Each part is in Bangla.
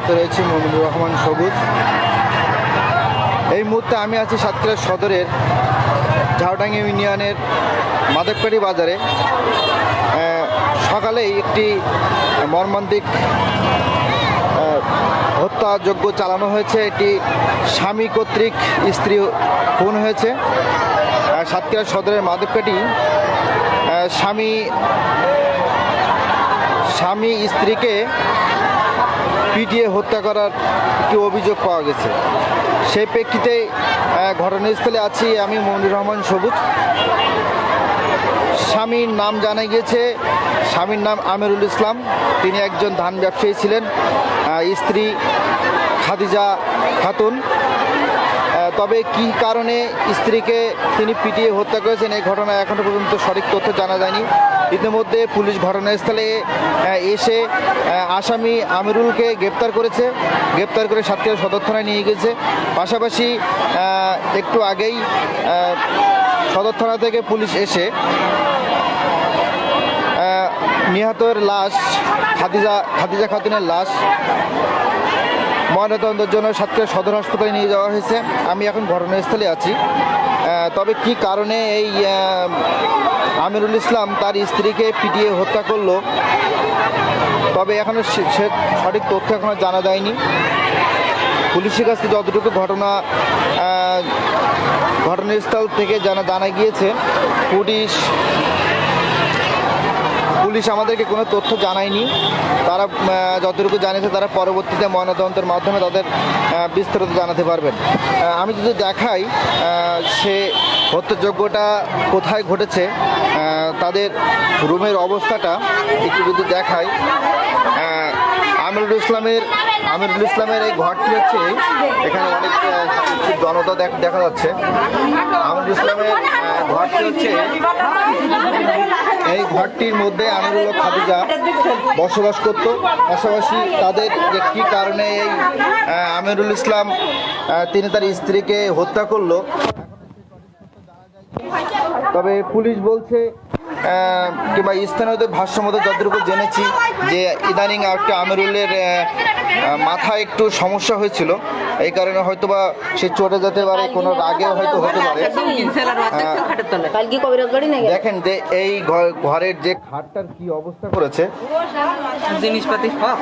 সাথে রয়েছে মমিনুর রহমান সবুজ। এই মুহূর্তে আমি আছি সাতক্ষীরা সদরের ঝাউডাঙ্গি ইউনিয়নের মাদকপাড়ি বাজারে। সকালেই একটি মর্মান্তিক আহ, হত্যাযজ্ঞ চালানো হয়েছে। এটি স্বামী কর্তৃক স্ত্রী খুন হয়েছে। সাতক্ষীরা সদরের মাদকপাটি স্বামী স্বামী স্ত্রীকে পিটিয়ে হত্যা করার একটি অভিযোগ পাওয়া গেছে। সেই প্রেক্ষিতে ঘটনাস্থলে আছি আমি মনির রহমান সবুজ। স্বামীর নাম জানা গিয়েছে। স্বামীর নাম আমিরুল ইসলাম। তিনি একজন ধান ব্যবসায়ী ছিলেন। স্ত্রী খাদিজা খাতুন। তবে কি কারণে স্ত্রীকে তিনি পিটিয়ে হত্যা করেছেন এই ঘটনা এখনও পর্যন্ত সঠিক তথ্য জানা যায়নি। ইতিমধ্যে পুলিশ ঘটনাস্থলে এসে আসামি আমিরুলকে গ্রেপ্তার করেছে। গ্রেপ্তার করে সাতক্ষীরা সদর থানায় নিয়ে গেছে। পাশাপাশি একটু আগেই সদর থানা থেকে পুলিশ এসে নিহতের লাশ, খাদিজা খাদিজা খাতুনের লাশ ময়নাতদন্তের জন্য সাতক্ষীরা সদর হাসপাতালে নিয়ে যাওয়া হয়েছে। আমি এখন ঘটনাস্থলে আছি। তবে কি কারণে এই আমিরুল ইসলাম তার স্ত্রীকে পিটিয়ে হত্যা করল? তবে এখনও সে সঠিক তথ্য এখনও জানা যায়নি। পুলিশের কাছে যতটুকু ঘটনা ঘটনাস্থল থেকে জানা জানা গিয়েছে, পুলিশ পুলিশ আমাদেরকে কোনো তথ্য জানায়নি। তারা যতটুকু জানিয়েছে তারা পরবর্তীতে ময়নাতদন্তের মাধ্যমে তাদের বিস্তারিত জানাতে পারবেন। আমি যদি দেখাই সে হত্যাযজ্ঞটা কোথায় ঘটেছে তাদের রুমের অবস্থাটা একটু যদি দেখাই। আমিরুল ইসলামের আমিরুল ইসলামের এই ঘরটি হচ্ছে এখানে অনেক জনতা দেখ- যাচ্ছে। আমিরুল ইসলামের ঘরটি হচ্ছে এই ঘরটির মধ্যে আমিরুল হক খাদিজা বসবাস করত। পাশাপাশি তাদের যে কী কারণে এই আমিরুল ইসলাম তিনি তার স্ত্রীকে হত্যা করল। তবে পুলিশ বলছে কিংবা স্থানীয়দের ভাষ্য মতো যতটুকু জেনেছি যে ইদানিং একটা আমিরুলের মাথায় একটু সমস্যা হয়েছিল। এই কারণে হয়তো বা সে চটে যেতে পারে কোনো রাগে হয়তো হতে পারে। দেখেন যে এই ঘরের যে খাটটার কি অবস্থা করেছে জিনিসপাতি সব।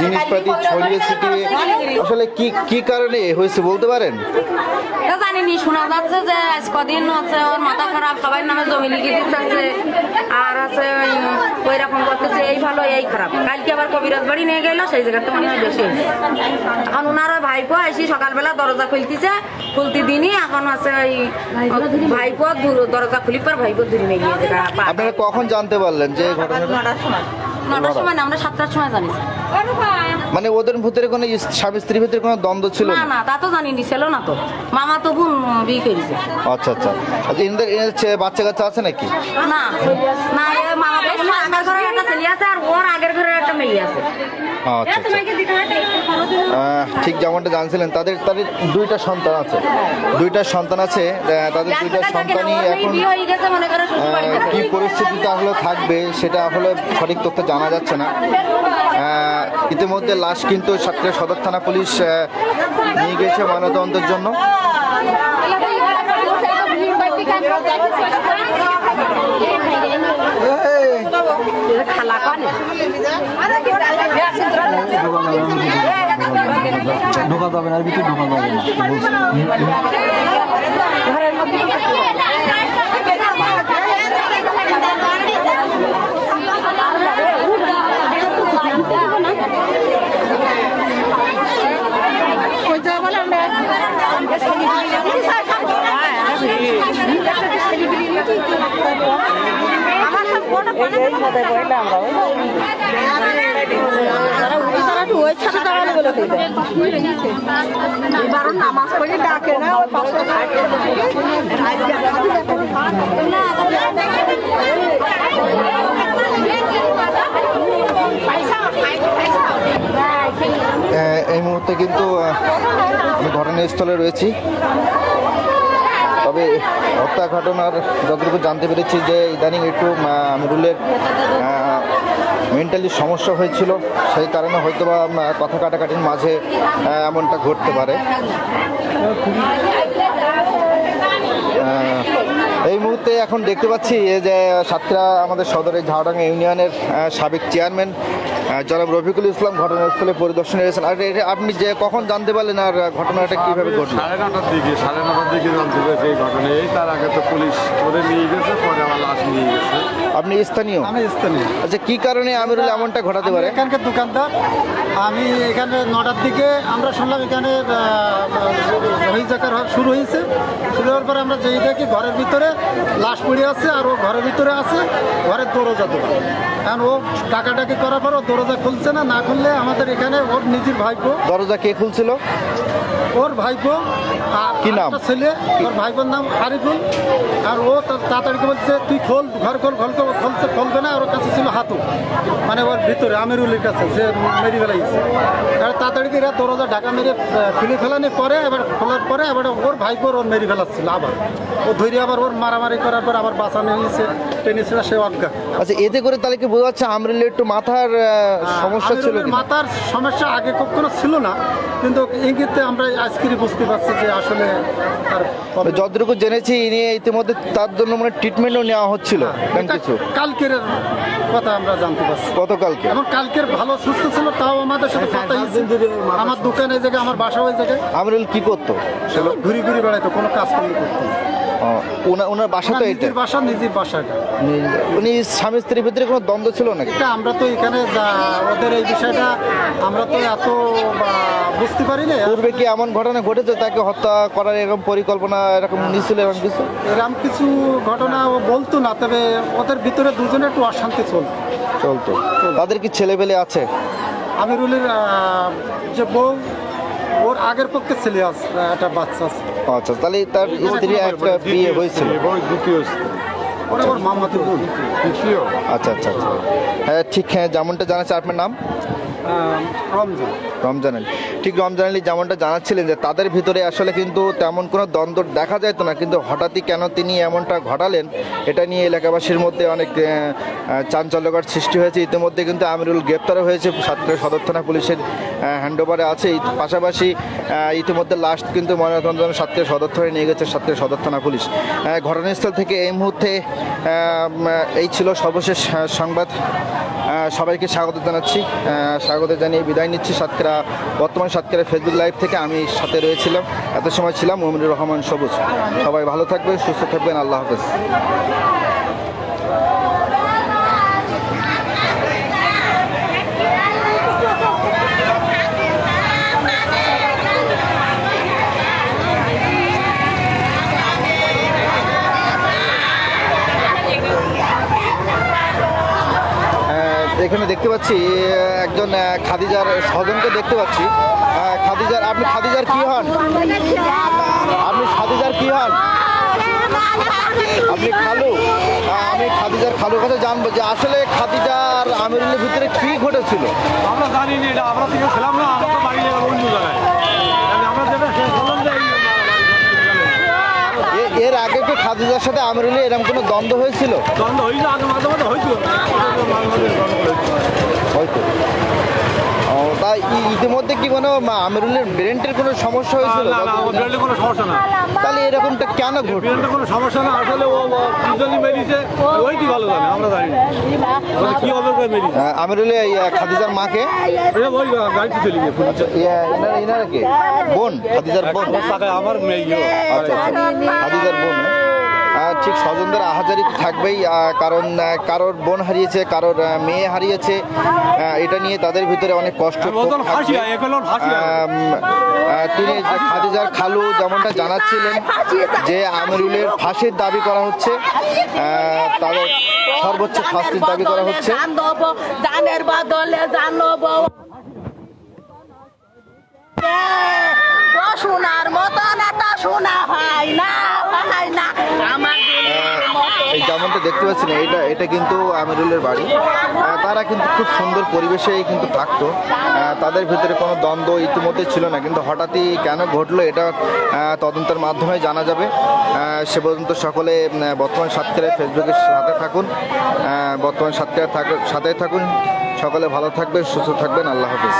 জিনিসপাতি ছড়িয়ে ছিটিয়ে আসলে কি কি কারণে হয়েছে বলতে পারেন? জানিনি শোনা যাচ্ছে যে কদিন হচ্ছে ওর মাথা খারাপ সবাই নামে জমি লিখে দিচ্ছে। আর আছে ওই রকম করতেছে এই ভালো এই খারাপ। কালকে আবার কবিরাজ বাড়ি নিয়ে গেল সেই জায়গাটা মনে হয় বেশি হয়েছে। এখন ওনার ওই ভাইপো এসে সকালবেলা দরজা খুলতেছে খুলতে দিনই এখন আছে ওই ভাইপো দরজা খুলি পর ভাইপো ধরে নিয়ে গিয়েছে আপনারা কখন জানতে পারলেন যে এই ঘটনাটা? নটার সময় না আমরা সাতটার সময় জানি। মানে ওদের ভিতরে কোনো স্বামী স্ত্রীর ভিতরে কোনো দ্বন্দ্ব ছিল না না? না তা তো জানিনি ছিল না তো। মামা তো বোন বিয়ে করেছে আচ্ছা আচ্ছা। আচ্ছা এদের ছে- বাচ্চা কাচ্চা আছে নাকি? না না মামা বলছে আমার ঘরে একটা ছেলে আছে আর ওর আগের ঘরে একটা মেয়ে আছে। আচ্ছা আচ্ছা। ঠিক যেমনটা জানছিলেন তাদের তাদের দুইটা সন্তান আছে। দুইটা সন্তান আছে তাদের দুইটা সন্তানই এখন কি পরিস্থিতিতে আসলে থাকবে সেটা আসলে সঠিক তথ্য জানা যাচ্ছে না। ইতিমধ্যে লাশ কিন্তু সাতক্ষীরা সদর থানা পুলিশ নিয়ে গেছে ময়নাতদন্তের জন্য। খালা কানে ঢোকা যাবে না এর ভিতরে ঢোকা যাবে না তো বলছি। এই মুহূর্তে কিন্তু ঘটনাস্থলে রয়েছি। তবে হত্যা ঘটনার যতটুকু জানতে পেরেছি যে ইদানিং একটু আমিরুলের মেন্টালি সমস্যা হয়েছিল সেই কারণে হয়তো বা কথা কাটাকাটির মাঝে এমনটা ঘটতে পারে। এই মুহূর্তে এখন দেখতে পাচ্ছি এই যে সাতক্ষীরা আমাদের সদরের ঝাড়ডাঙ্গা ইউনিয়নের সাবেক চেয়ারম্যান জনাব রফিকুল ইসলাম ঘটনাস্থলে পরিদর্শনে এসেছেন। আর এটা আপনি যে কখন জানতে পারলেন আর ঘটনাটা কীভাবে ঘটলো? সাড়ে নটার দিকে সাড়ে নটার দিকে জানতে পেরেছে এই ঘটনা এই তার আগে তো পুলিশ করে নিয়ে গেছে পরে আমার লাশ নিয়ে গেছে। আপনি স্থানীয়? আমি স্থানীয়। আচ্ছা কি কারণে আমিরুল এমনটা ঘটাতে পারে? এখানকার দোকানদার। আমি এখানে নটার দিকে আমরা শুনলাম এখানে হইজাকার শুরু হয়েছে। শুরু হওয়ার পরে আমরা যেই দেখি ঘরের ভিতরে লাশ পড়ে আছে আর ও ঘরের ভিতরে আছে ঘরের দরজা দোকান কারণ ও ডাকাডাকি করার পর ও দরজা খুলছে না না খুললে আমাদের এখানে ওর নিজের ভাইপো। দরজা কে খুলছিল? ওর ভাইপো কি নাম? ছেলে ওর ভাইপোর নাম আরিফুল। আর ও তাড়াতাড়ি বলছে তুই খোল ঘর খোল খোল- খুলছে খুলবে না ওর কাছে ছিল হাতু। মানে ওর ভিতরে আমিরুলের কাছে যে মেরি ফেলাইছে আর তাড়াতাড়ি করে দরজা ঢাকা মেরে আহ, খুলে ফেলানোর পরে এবার খোলার পরে এবার ওর ভাইপোর ওর মেরি ফেলাচ্ছিল আবার। ও ধরে আবার ওর মারামারি করার পর আবার বাঁচানো হয়েছে টেনেছিল সে অজ্ঞা আচ্ছা এতে করে তাহলে কি বোঝা যাচ্ছে আমরিলের একটু মাথার সমস্যা ছিল মাথার সমস্যা আগে কখনো ছিল না কিন্তু ইঙ্গিতে আমরা আজকেরই বুঝতে পারছি যে আসলে তার যতটুকু জেনেছি ইনি ইতিমধ্যে তার জন্য মানে ট্রিটমেন্টও নেওয়া হচ্ছিল কিছু? কালকের কথা আমরা জানতে পারছি। গতকালকে? এখন কালকের ভালো সুস্থ ছিল তাও আমাদের সাথে কথা আমার দোকানে এই জায়গায় আমার বাসা ওই জায়গায়। আমরুল কি করতো? সেগুলো ঘুরি ঘুরি বেড়াইতো কোনো কাজ করতো ওনার ওনার বাসা তো এটা নিজের বাসা নিজের বাসাটা। উনি স্বামী স্ত্রীর ভিতরে কোনো দ্বন্দ্ব ছিল নাকি? এটা আমরা তো এখানে ওদের এই বিষয়টা আমরা তো এত বুঝতে পারি না পূর্বে কি এমন ঘটনা ঘটেছে তাকে হত্যা করার এরকম পরিকল্পনা এরকম নিছিল এরকম কিছু? এরকম কিছু ঘটনা ও বলতো না তবে ওদের ভিতরে দুজনে একটু অশান্তি চলতো। চলতো। তাদের কি ছেলেবেলে আছে? আমিরুলের যে বউ ওর আগের পক্ষে ছেলে আছে একটা বাচ্চা আছে। আচ্ছা তাহলে তার স্ত্রী একটা বিয়ে হয়েছিল। এবং দ্বিতীয় স্ত্রী। ওরা ওর মামাতে বোন। আচ্ছা আচ্ছা আচ্ছা। হ্যাঁ ঠিক হ্যাঁ যেমনটা জানাচ্ছে আপনার নাম? রমজান। আলী। ঠিক রমজান আলী যেমনটা জানাচ্ছিলেন যে তাদের ভিতরে আসলে কিন্তু তেমন কোনো দ্বন্দ্ব দেখা যেত না, কিন্তু হঠাৎই কেন তিনি এমনটা ঘটালেন, এটা নিয়ে এলাকাবাসীর মধ্যে অনেক চাঞ্চল্যকর সৃষ্টি হয়েছে। ইতিমধ্যে কিন্তু আমিরুল গ্রেপ্তারও হয়েছে, সাতক্ষীরা সদর থানা পুলিশের হ্যান্ডওভারে আছে। পাশাপাশি ইতিমধ্যে লাস্ট কিন্তু ময়নাতদন্ত সাতক্ষীরা সদর থানায় নিয়ে গেছে সাতক্ষীরা সদর থানা পুলিশ। ঘটনাস্থল থেকে এই মুহূর্তে এই ছিল সর্বশেষ সংবাদ। সবাইকে স্বাগত জানাচ্ছি। স্বাগত জানিয়ে বিদায় নিচ্ছি সাতক্ষীরা, বর্তমান সাতক্ষীরা ফেসবুক লাইভ থেকে। আমি সাথে রয়েছিলাম, এত সময় ছিলাম মমিনুর রহমান সবুজ। সবাই ভালো থাকবেন, সুস্থ থাকবেন, আল্লাহ হাফেজ আহ, এখানে দেখতে পাচ্ছি একজন খাদিজার স্বজনকে দেখতে পাচ্ছি। খাদিজার, আপনি খাদিজার কি হন? আপনি খাদিজার কি হন? আপনি খালু? আমি খাদিজার খালুর কাছে জানব যে আসলে খাদিজার আমিরুলের ভিতরে কি ঘটেছিল? আমরা জানি না, এটা আমরা ছিলাম না আগে সাথে আমিরুলের এরকম কোনো দ্বন্দ্ব হয়েছিল? দ্বন্দ্ব হয়েছে আগে মাঝে মাঝে হয়েছিল মাঝে মাঝে দ্বন্দ্ব হয়েছিল। হয়তো। ও তাই ই- ইতিমধ্যে কি কোনো আমিরুলের ব্রেন্টের কোনো সমস্যা হয়েছিল না কোনো সমস্যা না। তাহলে এরকমটা কেন ঘটলো? বিড়ালটা কোনো সমস্যা না আসলে ও ও কি ভালো জানে আমরা জানি না। ওরা কি হবে করে আহ, আমিরুলের এই, আহ, খাদিজার মাকে। এটা ওই গাড়িতে চলে গিয়ে পুলিশ। ইয়া, ইনারা ইনারা কে? বোন খাদিজার বোন। আমার মেয়ে। আচ্ছা আচ্ছা খাদিজার বোন হ্যাঁ? ঠিক স্বজনদের আহাজারি তো থাকবেই কারণ কারোর বোন হারিয়েছে কারোর মেয়ে হারিয়েছে এটা নিয়ে তাদের ভিতরে অনেক কষ্ট তিনি খাদিজার খালু যেমনটা জানাচ্ছিলেন যে আমিরুলের ফাঁসির দাবি করা হচ্ছে তাদের সর্বোচ্চ ফাঁসির দাবি করা হচ্ছে। জানের বদলে মতন এত সোনা হয় না হয় না। যেমনটা দেখতে পাচ্ছি না এটা এটা কিন্তু আমিরুলের বাড়ি। তারা কিন্তু খুব সুন্দর পরিবেশেই কিন্তু থাকতো। তাদের ভিতরে কোনো দ্বন্দ্ব ইতিমধ্যে ছিল না, কিন্তু হঠাৎই কেন ঘটলো এটা তদন্তের মাধ্যমে জানা যাবে। সে পর্যন্ত সকলে বর্তমান সাতক্ষীরায় ফেসবুকের সাথে থাকুন। বর্তমান সাতক্ষীরা সাথে থাকুন। সকলে ভালো থাকবেন, সুস্থ থাকবেন। আল্লাহ হাফিজ।